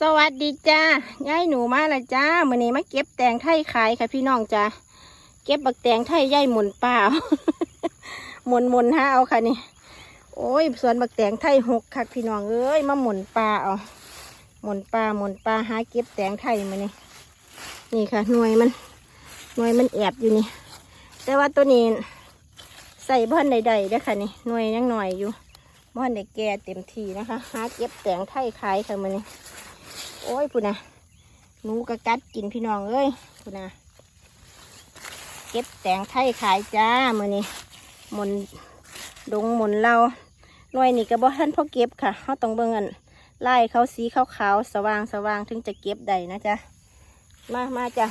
สวัสดีจ้ายายหนูมาละจ้ามื่อนี้มาเก็บแตงไทยขายค่ะพี่น้องจ้าเก็บบักแตงไทยยายหมุนเปล่า หมุนหมุนหาเอาค่ะนี่ โอ้ยสวนบักแตงไทยหกค่ะพี่น้องเอ้ยมาหมุนปลาเอาหมุนปลาหมุนปลาหาเก็บแตงไทยมานี่นี่ค่ะหน่วยมันหน่วยมันแอบอยู่นี่ แต่ว่าตัวนี้ใส่บ้านใดๆเด้ค่ะนี่หน่วยยังหน่อยอยู่บ้านใดแก่เต็มทีนะคะหาเก็บแตงไทยขายค่ะมานี่ โอ้ยพูนะหนูกระกัดกินพี่น้องเอ้ยพูนะเก็บแตงไทยขายจ้ามือนี้มนดงมนเราหน่วยนี่ก็บ่ทันพ่อเก็บค่ะเขาต้องเบิ่งอันไล่เขาสีขาวๆสว่างสว่างถึงจะเก็บได้นะจ๊ะมามาจ้ะ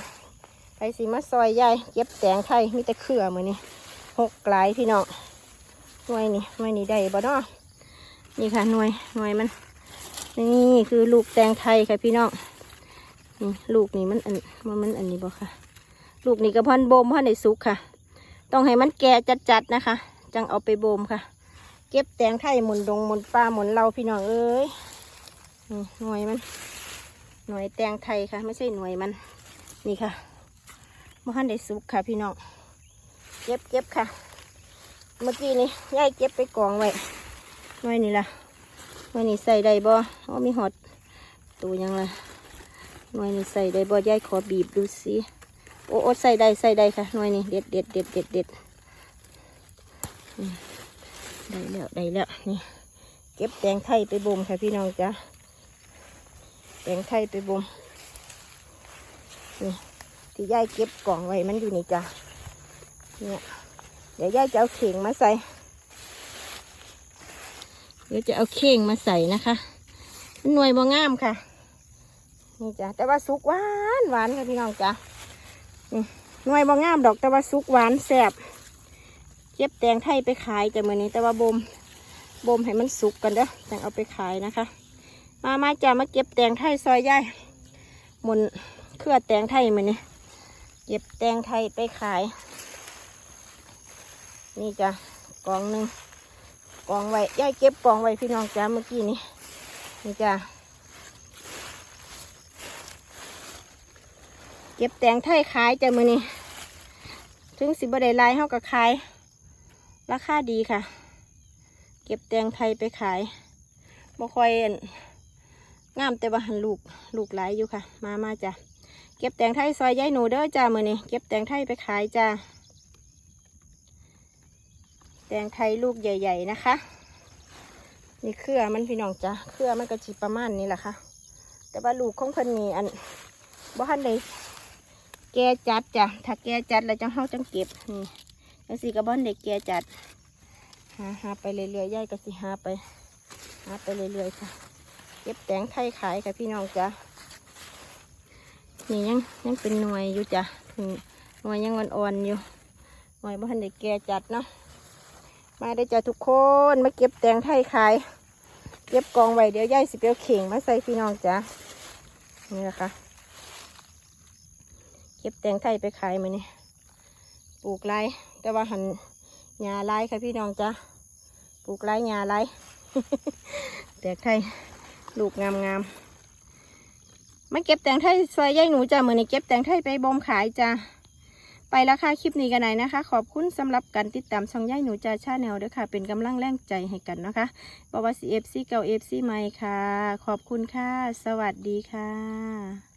ไปสิมาซอยยายเก็บแตงไทยมีแต่เครือมือนี้หกหลายพี่น้องหน่วยนี่หน่วยนี่ได้บ่เนาะนี่ค่ะหน่วยหน่วยมัน นี่คือลูกแตงไทยค่ะพี่น้องนี่ลูกนี่มันอันมันมันอันนี้บ่ค่ะ ลูกนี่กระพอนโบมพ่อในสุกค่ะ ต้องให้มันแก่จัดๆนะคะ จังเอาไปโบมค่ะ เก็บแตงไทยหมุนดงหมุนปลาหมุนเราพี่น้องเอ้ยหน่วยมัน หน่วยแตงไทยค่ะ ไม่ใช่หน่วยมัน นี่ค่ะพ่อในสุกค่ะ พี่น้องเก็บเก็บค่ะ เมื่อกี้นี่ยายเก็บไปกองไว้หน่วยนี่ล่ะ วยนี้ใส่ได้บ่อ๋อมีหอดตัวยังละหน่วยนี้ใส่ได้บ่ยายขอบีบดูสิโอ้โอใส่ได้ใส่ได้ค่ะหน่วยนี้เด็ดเด็ดเด็ดเด็ดเด็ดได้แล้วได้แล้วนี่เก็บแตงไทยไปบ่มค่ะพี่น้องจ้ะแตงไทยไปบ่มนี่ที่ยายเก็บกล่องไว้มันอยู่นี่จ้ะเนี่ยเดี๋ยวยายจะเอาเข่งมาใส่ ดี๋ยวจะเอาเข่งมาใส่นะคะ หน่วยบางามค่ะ นี่จ้ะแต่ว่าสุกหวานหวานค่ะพี่น้องจ้ะหน่วยบางามดอกแต่ว่าสุกหวานแซ่บเก็บแตงไทยไปขายจ้ะมือนี้แต่ว่าบ่มบ่มให้มันสุกกันเด้อแต่เอาไปขายนะคะ มามาจ้ะมาเก็บแตงไทยซอยย่ายหมุนเครือแตงไทยมือนี้เก็บแตงไทยไปขาย นี่จ้ะกองหนึ่ง กองไว้ยายเก็บกองไว้พี่น้องจ้าเมื่อกี้นี้นี่จ้าเก็บแตงไทยขายจ้ามือนี้ถึงสิบได้ลายเฮาก็ขาย ราคาดีค่ะ เก็บแตงไทยไปขายบ่ค่อยงามแต่ว่าหันลูกลูกหลายอยู่ค่ะ มามาจ้ะเก็บแตงไทยซอยยายหนูเด้อจ้ามือนี้เก็บแตงไทยไปขายจ้า แตงไทยลูกใหญ่ ๆนะคะ นี่เครือมันพี่น้องจ้ะเครือมันก็จีประมาณนี้แหละค่ะ แต่ว่าลูกของเพิ่นนี่อันบ่ทันเลยแกจัดจ้ะถ้าแกจัดแล้วจังเฮาจังเก็บนี่แล้วสิกระบอนเด็กแกจัดหาหาไปเรื่อยๆย่ายก็สิหาไปหาไปเรื่อยๆค่ะ เก็บแตงไทยขายค่ะพี่น้องจ้ะนี่ยังยังเป็นหน่วยอยู่จ้ะหน่วยยังอ่อนๆอยู่หน่วยบ่ทันเด็กแกจัดเนาะ มาได้จ้ะทุกคนมาเก็บแตงไทยขาย เก็บกองไว้เดี๋ยวยายสิเปียวเข่งมาใส่พี่น้องจ้ะนี่แหละค่ะเก็บแตงไทยไปขายมาเนี่ยปลูกไรแต่ว่าหันหญ้าไรค่ะพี่น้องจ้ะปลูกไรหญ้าไรแตงไทยลูกงามงามๆมาเก็บแตงไทยซอยยายหนูจ้ะมือนี้เก็บแตงไทยไปบ่มขายจ้ะ ไปแล้วค่ะคลิปนี้กันไหนนะคะ ขอบคุณสำหรับการติดตามช่องย่ายหนูจ่าชาแนลด้วยค่ะ เป็นกำลังแรงใจให้กันนะคะบวาซีเอฟซีเก่าเอฟซีใหม่ค่ะ ขอบคุณค่ะ สวัสดีค่ะ